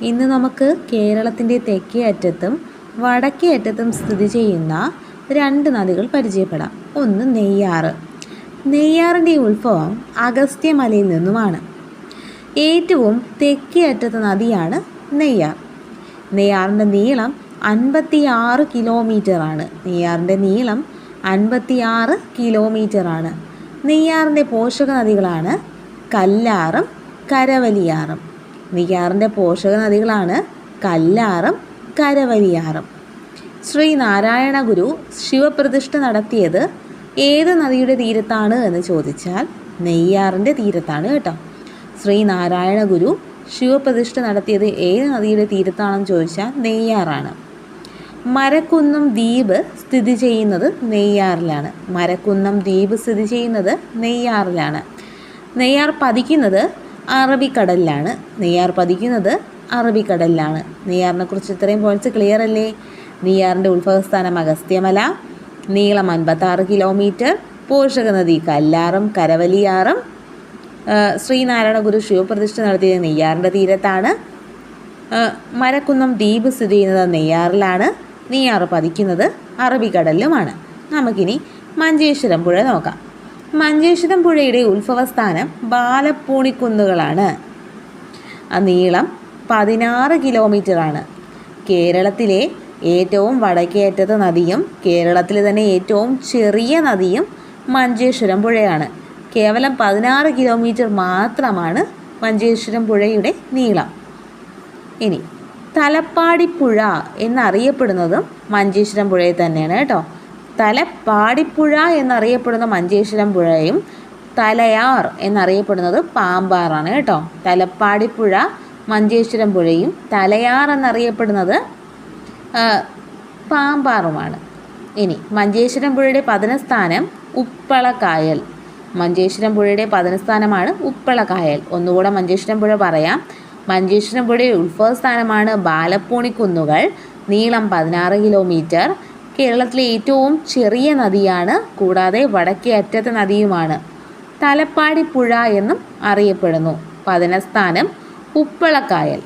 ഇന്ന് നമുക്ക് കേരളത്തിന്റെ തെക്കേ അറ്റത്തും വടക്കേ അറ്റത്തും സ്ഥിതി ചെയ്യുന്ന രണ്ട് നദികൾ പരിചയപ്പെടാം. ഒന്ന് നെയ്യാറ്. നെയ്യാറിന്റെ ഉത്ഭവം അഗസ്ത്യമലയിൽ നിന്നുമാണ്. ഏറ്റവും തെക്കേ അറ്റത്തെ നദിയാണ് നെയ്യാർ. നെയ്യാറിന്റെ നീളം അൻപത്തിയാറ് കിലോമീറ്ററാണ്. നെയ്യാറിന്റെ നീളം അൻപത്തിയാറ് കിലോമീറ്ററാണ്. നെയ്യാറിന്റെ പോഷക നദികളാണ് കല്ലാറും കരവലിയാറും. നെയ്യാറിന്റെ പോഷക നദികളാണ് കല്ലാറും കരവരിയാറും. ശ്രീ നാരായണ ഗുരു ശിവപ്രതിഷ്ഠ നടത്തിയത് ഏത് നദിയുടെ തീരത്താണ് എന്ന് ചോദിച്ചാൽ നെയ്യാറിന്റെ തീരത്താണ് കേട്ടോ. ശ്രീ നാരായണ ഗുരു ശിവപ്രതിഷ്ഠ നടത്തിയത് ഏത് നദിയുടെ തീരത്താണെന്ന് ചോദിച്ചാൽ നെയ്യാറാണ്. മരക്കുന്നം ദ്വീപ് സ്ഥിതി ചെയ്യുന്നത് നെയ്യാറിലാണ്. മരക്കുന്നം ദ്വീപ് സ്ഥിതി ചെയ്യുന്നത് നെയ്യാറിലാണ്. നെയ്യാർ പതിക്കുന്നത് അറബിക്കടലിലാണ്. നെയ്യാർ പതിക്കുന്നത് അറബിക്കടലിലാണ്. നെയ്യാറിനെ കുറിച്ച് ഇത്രയും പോയിന്റ്സ് ക്ലിയർ അല്ലേ? നെയ്യാറിന്റെ ഉത്ഭവസ്ഥാനം അഗസ്ത്യമല. നീളം അൻപത്താറ് കിലോമീറ്റർ പോഷക നദി കല്ലാറും കരവലിയാറും. ശ്രീനാരായണ ഗുരു ശിവപ്രതിഷ്ഠ നടത്തിയത് നെയ്യാറിന്റെ തീരത്താണ്. മരക്കുന്നം ദ്വീപ് സ്ഥിതി ചെയ്യുന്നത് നെയ്യാറിലാണ്. നെയ്യാറ് പതിക്കുന്നത് അറബിക്കടലിലുമാണ്. നമുക്കിനി മഞ്ചേശ്വരം പുഴ നോക്കാം. മഞ്ചേശ്വരം പുഴയുടെ ഉത്ഭവസ്ഥാനം ബാലപ്പൂണിക്കുന്നുകളാണ്. നീളം പതിനാറ് കിലോമീറ്ററാണ്. കേരളത്തിലെ ഏറ്റവും വടക്കേറ്റത്തെ നദിയും കേരളത്തിലെ തന്നെ ഏറ്റവും ചെറിയ നദിയും മഞ്ചേശ്വരം പുഴയാണ്. കേവലം പതിനാറ് കിലോമീറ്റർ മാത്രമാണ് മഞ്ചേശ്വരം പുഴയുടെ നീളം. ഇനി തലപ്പാടിപ്പുഴ എന്നറിയപ്പെടുന്നതും മഞ്ചേശ്വരം പുഴയിൽ തന്നെയാണ് കേട്ടോ. തലപ്പാടിപ്പുഴ എന്നറിയപ്പെടുന്ന മഞ്ചേശ്വരം പുഴയും തലയാർ എന്നറിയപ്പെടുന്നത് പാമ്പാറാണ് കേട്ടോ. തലപ്പാടിപ്പുഴ മഞ്ചേശ്വരം പുഴയും തലയാർ എന്നറിയപ്പെടുന്നത് പാമ്പാറുമാണ്. ഇനി മഞ്ചേശ്വരം പുഴയുടെ പതനസ്ഥാനം ഉപ്പളക്കായൽ. മഞ്ചേശ്വരം പുഴയുടെ പതനസ്ഥാനമാണ് ഉപ്പളക്കായൽ. ഒന്നുകൂടെ മഞ്ചേശ്വരം പുഴ പറയാം. മഞ്ചേശ്വരം പുഴയുടെ ഉത്ഭവസ്ഥാനമാണ് ബാലപ്പൂണിക്കുന്നുകൾ. നീളം പതിനാറ് കിലോമീറ്റർ. കേരളത്തിലെ ഏറ്റവും ചെറിയ നദിയാണ് കൂടാതെ വടക്കേ അറ്റത്തെ നദിയുമാണ്. തലപ്പാടി പുഴ എന്നും അറിയപ്പെടുന്നു. പതനസ്ഥാനം ഉപ്പളക്കായൽ.